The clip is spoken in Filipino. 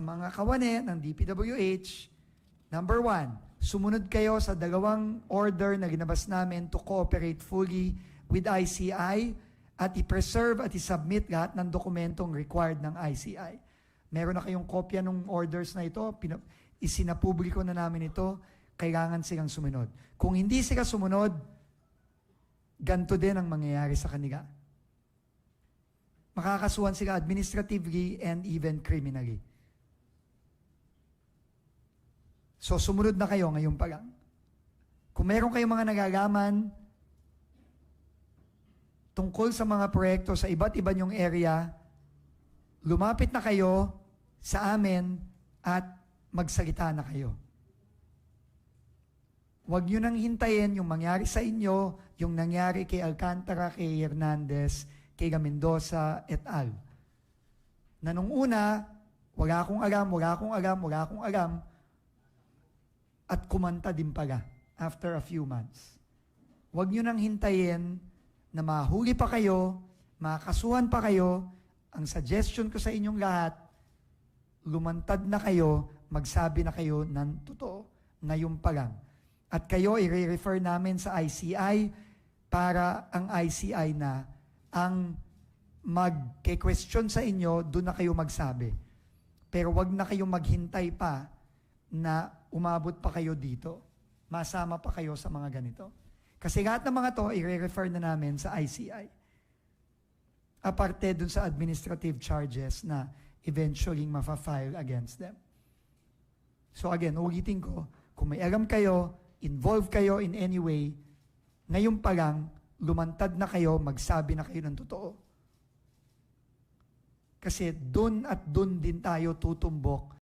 mga kawane ng DPWH, number one, sumunod kayo sa dalawang order na ginabas namin to cooperate fully with ICI at i-preserve at i-submit lahat ng dokumentong required ng ICI. Meron na kayong kopya ng orders na ito, isinapubliko na namin ito, kailangan silang sumunod. Kung hindi sila sumunod, ganito din ang mangyayari sa kanila. Makakasuhan sila administratively and even criminally. So sumunod na kayo ngayon pa lang. Kung meron kayong mga nagagaman tungkol sa mga proyekto sa iba't iba niyong area, lumapit na kayo sa amin at magsalita na kayo. Huwag niyo nang hintayin yung mangyari sa inyo, yung nangyari kay Alcantara, kay Hernandez, kay Mendoza et al. Na nung una, wala akong alam, wala akong alam, wala akong alam, at kumanta din pala after a few months. Huwag nyo nang hintayin na mahuli pa kayo, makasuhan pa kayo. Ang suggestion ko sa inyong lahat, lumantad na kayo, magsabi na kayo ng totoo ngayon pa lang. At kayo i-refer namin sa ICI para ang ICI na ang mag-question sa inyo, doon na kayo magsabi. Pero wag na kayong maghintay pa na umabot pa kayo dito. Masama pa kayo sa mga ganito. Kasi lahat ng mga to, i-refer na namin sa ICI. Aparte dun sa administrative charges na eventually mafa-file against them. So again, ulitin ko, kung may alam kayo, involve kayo in any way, ngayon pa lang, lumantad na kayo, magsabi na kayo ng totoo. Kasi doon at doon din tayo tutumbok